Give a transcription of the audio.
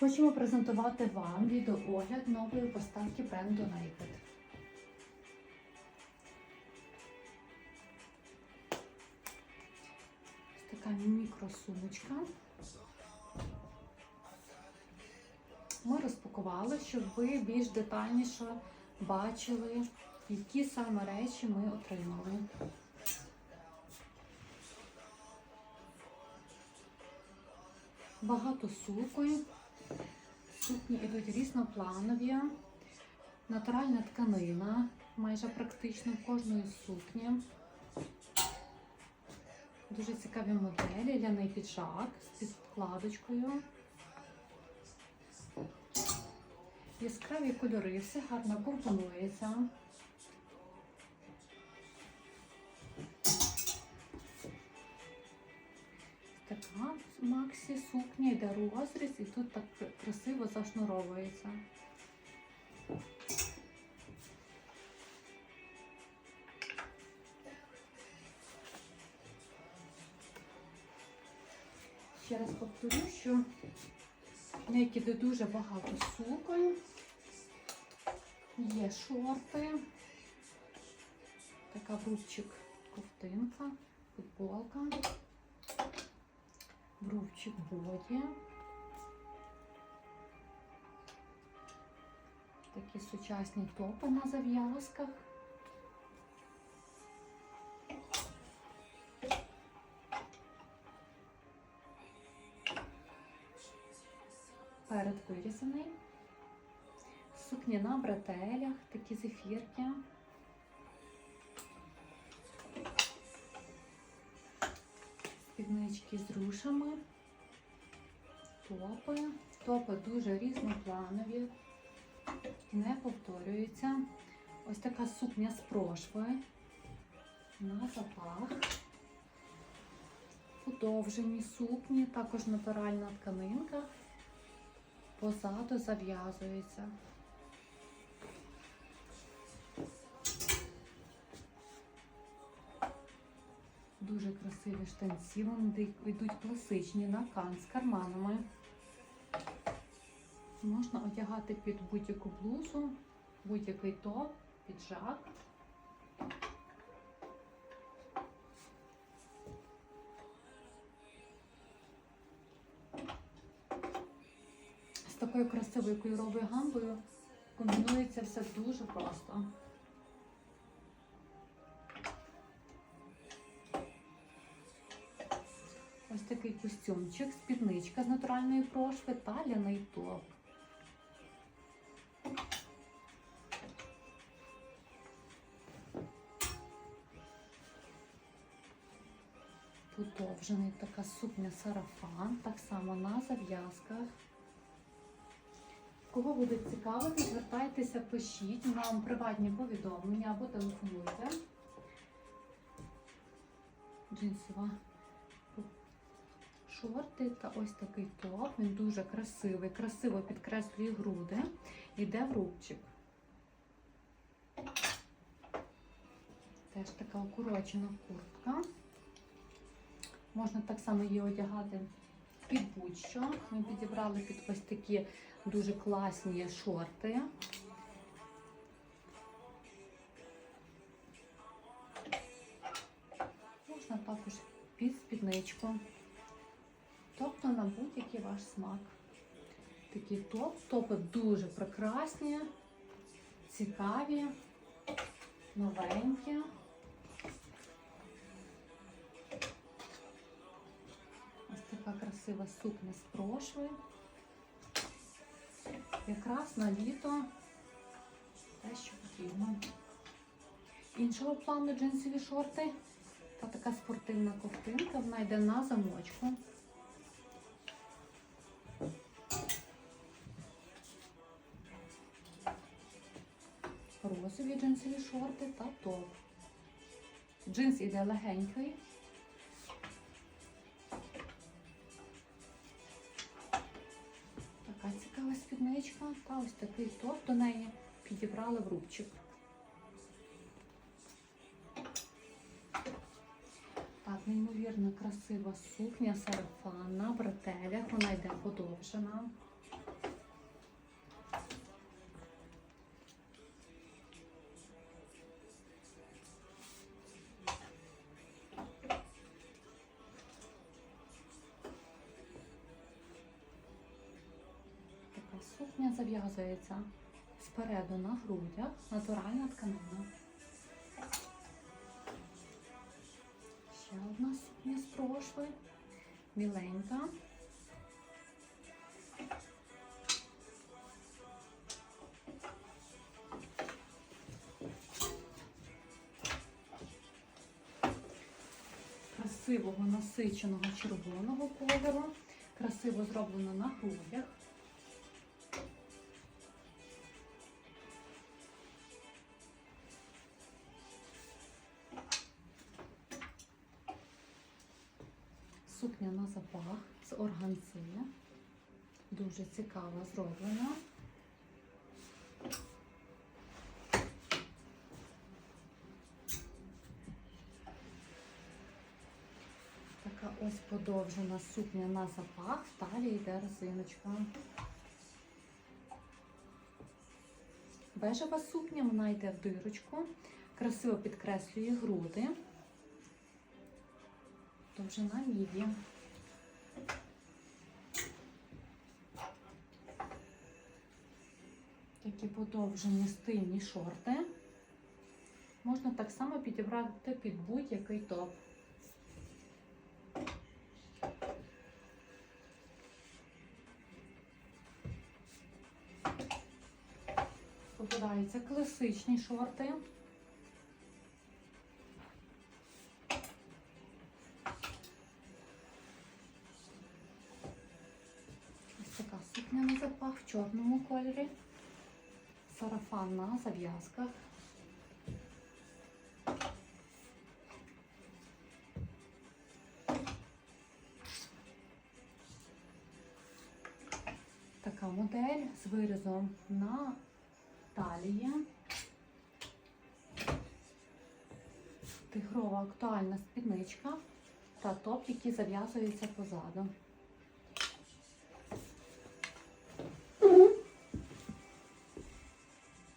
Хочемо презентувати вам відеоогляд нової поставки бренду Naked. Ось така мікросумочка. Ми розпакували, щоб ви більш детальніше бачили, які саме речі ми отримали. Багато суконь. Сукні йдуть різнопланові, натуральна тканина, майже практично в кожної сукні. Дуже цікаві моделі, ляний піджак з підкладочкою. Яскраві кольори, все гарно компонується. Така Максі сукня йде розріз і тут так красиво зашнуровується. Ще раз повторю, що в неї йде дуже багато суконь, є шорти, така рубчик ковтинка, футболка бровчик боді. Такі сучасні топи на зав'язках. Перед вирізаний. Сукні на бретелях, такі зефірки. Спіднички з рушами, топи. Топи дуже різнопланові, не повторюються. Ось така сукня з прошви на запах. Подовжені сукні, також натуральна тканинка, позаду зав'язується. Дуже красиві штанці, вони йдуть класичні на кан з карманами. Можна одягати під будь-яку блузу, будь-який топ, піджак. З такою красивою кольоровою гамбою комбінується все дуже просто. Такий костюмчик, спідничка з натуральної прошви та ляний топ. Подовжений така сукня сарафан, так само на зав'язках. Кого буде цікавити, звертайтеся, пишіть нам приватні повідомлення або телефонуйте. Джинсова шорти та ось такий топ. Він дуже красивий, красиво підкреслює груди. Йде в рубчик. Теж така укорочена куртка. Можна так само її одягати під будь-що. Ми підібрали під ось такі дуже класні шорти. Можна також під спідничку. Тобто на будь-який ваш смак. Такі топ, топи дуже прекрасні, цікаві, новенькі. Ось така красива сукня з прошви. Якраз на літо те, що потрібно. Іншого плану джинсові шорти та така спортивна ковтинка, вона йде на замочку. Розові джинсові шорти та топ. Джинс іде легенький. Така цікава спідничка та ось такий топ до неї підібрали в рубчик. Так, неймовірно красива сукня, сарафан на бретелях, вона йде подовжена. Сукня зав'язується спереду на грудях, натуральна тканина. Ще одна сукня з прошлої, біленька. Красивого насиченого червоного кольору, красиво зроблено на грудях. Сукня на запах з органзи. Дуже цікаво зроблена. Така ось подовжена сукня на запах, в талії йде резиночка. Бежева сукня, вона йде в дирочку, красиво підкреслює груди. Довжина міді. Такі подовжені стильні шорти. Можна так само підібрати під будь-який топ. Попадаються класичні шорти. Сукня на запах в чорному кольорі. Сарафан на зав'язках. Така модель з вирізом на талії. Тигрова актуальна спідничка та топ, який зав'язується позаду.